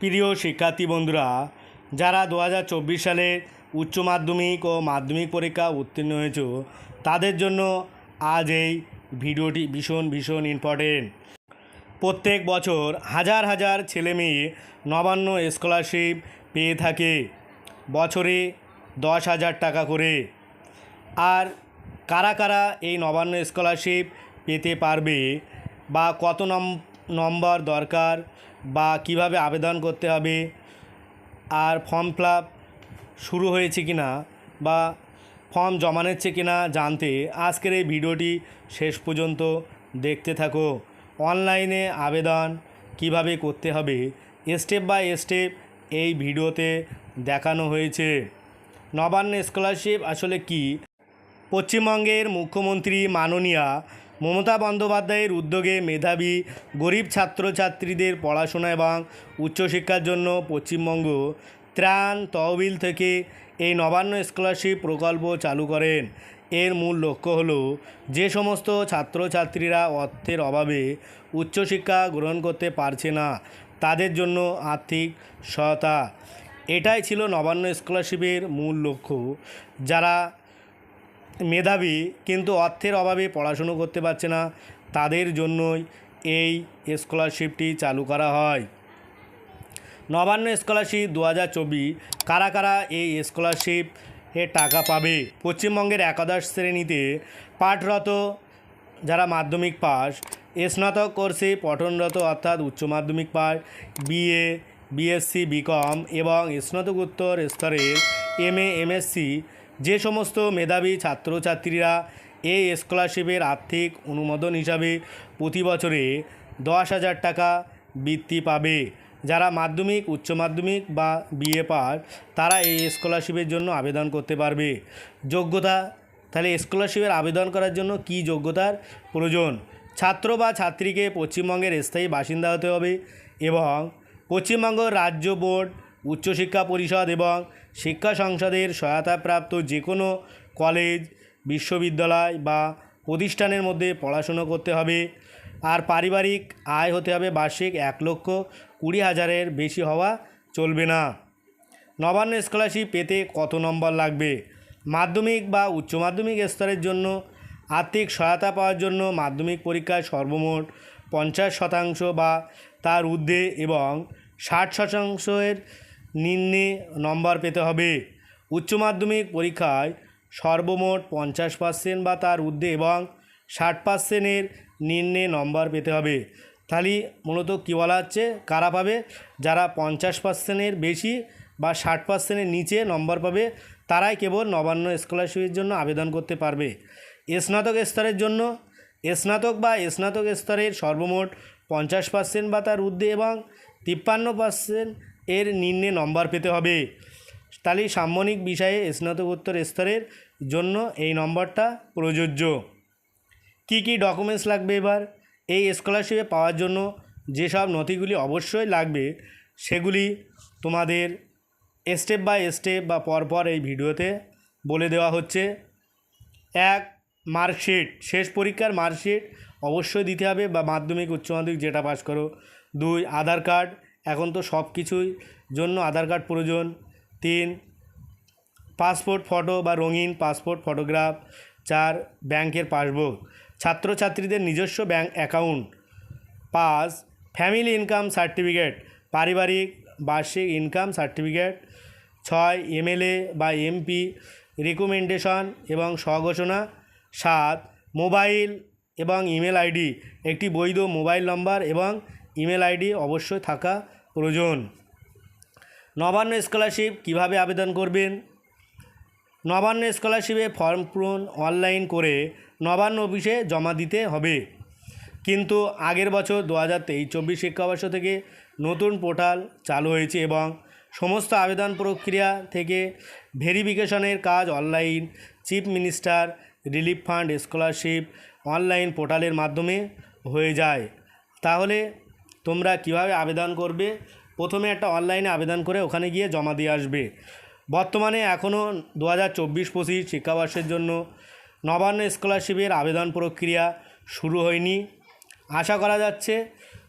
প্রিয় শিক্ষার্থী বন্ধুরা, যারা দু হাজার চব্বিশ সালে উচ্চ মাধ্যমিক ও মাধ্যমিক পরীক্ষা উত্তীর্ণ হয়েছ, তাদের জন্য আজ এই ভিডিওটি ভীষণ ভীষণ ইম্পর্টেন্ট প্রত্যেক বছর হাজার হাজার ছেলে মেয়ে নবান্ন স্কলারশিপ পেয়ে থাকে, বছরে দশ হাজার টাকা করে। আর কারা কারা এই নবান্ন স্কলারশিপ পেতে পারবে বা কত নম, নম্বর দরকার বা কীভাবে আবেদন করতে হবে, আর ফর্ম ফিল শুরু হয়েছে কি না বা ফর্ম জমা নিচ্ছে কি না জানতে আজকের এই ভিডিওটি শেষ পর্যন্ত দেখতে থাকো। অনলাইনে আবেদন কীভাবে করতে হবে স্টেপ বাই স্টেপ এই ভিডিওতে দেখানো হয়েছে। নবান্ন স্কলারশিপ আসলে কি? পশ্চিমবঙ্গের মুখ্যমন্ত্রী মাননীয়া মমতা বন্দ্যোপাধ্যায়ের উদ্যোগে মেধাবী, গরিব ছাত্রছাত্রীদের পড়াশোনা এবং উচ্চশিক্ষার জন্য পশ্চিমবঙ্গ ত্রাণ তহবিল থেকে এই নবান্ন স্কলারশিপ প্রকল্প চালু করেন। এর মূল লক্ষ্য হল যে সমস্ত ছাত্রছাত্রীরা অর্থের অভাবে উচ্চশিক্ষা গ্রহণ করতে পারছে না, তাদের জন্য আর্থিক সহায়তা। এটাই ছিল নবান্ন স্কলারশিপের মূল লক্ষ্য। যারা মেধাবী, কিন্তু অর্থের অভাবে পড়াশুনো করতে পারছে না। তাদের জন্যই এই স্কলারশিপটি চালু করা হয়। নবান্ন স্কলারশিপ দু হাজার চব্বিশ, কারা কারা এই স্কলারশিপ এ টাকা পাবে? পশ্চিমবঙ্গের একাদশ শ্রেণীতে পাঠরত যারা মাধ্যমিক পাস স্নাতক কোর্সে পঠনরত অর্থাৎ উচ্চ মাধ্যমিক পাস, বিএ, বিএসসি, বিকম এবং স্নাতকোত্তর স্তরের এম এ এমএসসি যে সমস্ত মেধাবী ছাত্রছাত্রীরা এই স্কলারশিপের আর্থিক অনুমোদন হিসাবে প্রতি বছরে দশ হাজার টাকা বৃত্তি পাবে। যারা মাধ্যমিক, উচ্চ মাধ্যমিক বা বিএ পাস তারা এই স্কলারশিপের জন্য আবেদন করতে পারবে। যোগ্যতা? তাহলে স্কলারশিপের আবেদন করার জন্য কি যোগ্যতার প্রয়োজন? ছাত্র বা ছাত্রীকে পশ্চিমবঙ্গের স্থায়ী বাসিন্দা হতে হবে এবং পশ্চিমবঙ্গ রাজ্য বোর্ড, উচ্চশিক্ষা পরিষদ এবং শিক্ষা সংসদের সহায়তাপ্রাপ্ত যে কোনো কলেজ, বিশ্ববিদ্যালয় বা প্রতিষ্ঠানের মধ্যে পড়াশুনো করতে হবে। আর পারিবারিক আয় হতে হবে বার্ষিক এক লক্ষ কুড়ি হাজারের বেশি হওয়া চলবে না। নবান্ন স্কলারশিপ পেতে কত নম্বর লাগবে? মাধ্যমিক বা উচ্চ মাধ্যমিক স্তরের জন্য আর্থিক সহায়তা পাওয়ার জন্য মাধ্যমিক পরীক্ষায় সর্বমোট পঞ্চাশ শতাংশ বা তার ঊর্ধ্বে এবং ষাট শতাংশের নিম্নে নম্বর পেতে হবে। উচ্চ মাধ্যমিক পরীক্ষায় সর্বমোট পঞ্চাশ পার্সেন্ট বা তার ঊর্ধ্বে এবং ষাট পার্সেন্টের নিম্নে নম্বর পেতে হবে। তাহলে মূলত কী বলা হচ্ছে? কারা পাবে? যারা পঞ্চাশ পার্সেন্টের বেশি বা ষাট পার্সেন্টের নিচে নম্বর পাবে, তারাই কেবল নবান্ন স্কলারশিপের জন্য আবেদন করতে পারবে। স্নাতক স্তরের জন্য স্নাতক বা স্নাতক স্তরের সর্বমোট পঞ্চাশ পার্সেন্ট বা তার ঊর্ধ্বে এবং তিপ্পান্ন পার্সেন্ট এর নিম্নে নম্বর পেতে হবে। তাহলে সাম্মানিক বিষয়ে স্নাতকোত্তর স্তরের জন্য এই নম্বরটা প্রযোজ্য। কী কী ডকুমেন্টস লাগবে এবার? এই স্কলারশিপে পাওয়ার জন্য যেসব নথিগুলি অবশ্যই লাগবে, সেগুলি তোমাদের স্টেপ বাই স্টেপ বা পরপর এই ভিডিওতে বলে দেওয়া হচ্ছে। এক মার্কশিট শেষ পরীক্ষার মার্কশিট অবশ্যই দিতে হবে বা মাধ্যমিক, উচ্চ মাধ্যমিক যেটা পাস করো। দুই আধার কার্ড এখন তো সব কিছুই জন্য আধার কার্ড প্রয়োজন। তিন, পাসপোর্ট, ফটো বা রঙিন পাসপোর্ট, ফটোগ্রাফ। চার, ব্যাংকের পাসবুক। ছাত্রছাত্রীদের নিজস্ব ব্যাংক অ্যাকাউন্ট। পাঁচ, ফ্যামিলি ইনকাম সার্টিফিকেট, পারিবারিক, বার্ষিক ইনকাম সার্টিফিকেট। ছয়, এমএলএ বা এমপি রিকমেন্ডেশন এবং স্বঘোষণা। সাত, মোবাইল এবং ইমেল আইডি। একটি বৈধ মোবাইল নম্বর এবং ইমেল আইডি অবশ্যই থাকা প্রয়োজন। নবান্ন স্কলারশিপ কীভাবে আবেদন করবেন? নবান্ন স্কলারশিপে ফর্ম পূরণ অনলাইন করে নবান্ন অফিসে জমা দিতে হবে। কিন্তু আগের বছর দু হাজার তেইশ চব্বিশ শিক্ষাবর্ষ থেকে নতুন পোর্টাল চালু হয়েছে এবং সমস্ত আবেদন প্রক্রিয়া থেকে ভেরিফিকেশনের কাজ online, chief minister, relief fund, scholarship online পোর্টালের মাধ্যমে হয়ে যায়। তাহলে তোমরা কীভাবে আবেদন করবে? প্রথমে একটা অনলাইনে আবেদন করে ওখানে গিয়ে জমা দিয়ে আসবে। বর্তমানে এখনও দু হাজার চব্বিশ পঁচিশ শিক্ষাবর্ষের জন্য নবান্ন স্কলারশিপের আবেদন প্রক্রিয়া শুরু হয়নি। আশা করা যাচ্ছে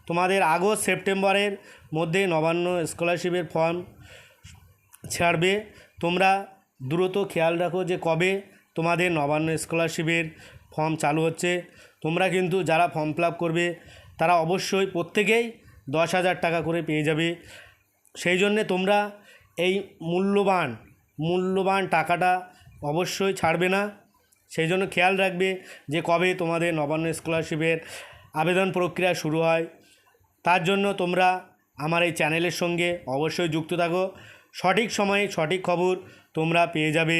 তোমাদের আগস্ট, সেপ্টেম্বরের মধ্যে নবান্ন স্কলারশিপের ফর্ম ছাড়বে। তোমরা দ্রুত খেয়াল রাখো যে কবে তোমাদের নবান্ন স্কলারশিপের ফর্ম চালু হচ্ছে। তোমরা কিন্তু যারা ফর্ম ফিল করবে তারা অবশ্যই প্রত্যেকেই দশ হাজার টাকা করে পেয়ে যাবে। সেই জন্যে তোমরা এই মূল্যবান মূল্যবান টাকাটা অবশ্যই ছাড়বে না। সেই জন্য খেয়াল রাখবে যে কবে তোমাদের নবান্ন স্কলারশিপের আবেদন প্রক্রিয়া শুরু হয়। তার জন্য তোমরা আমার এই চ্যানেলের সঙ্গে অবশ্যই যুক্ত থাকো। সঠিক সময়ে সঠিক খবর তোমরা পেয়ে যাবে।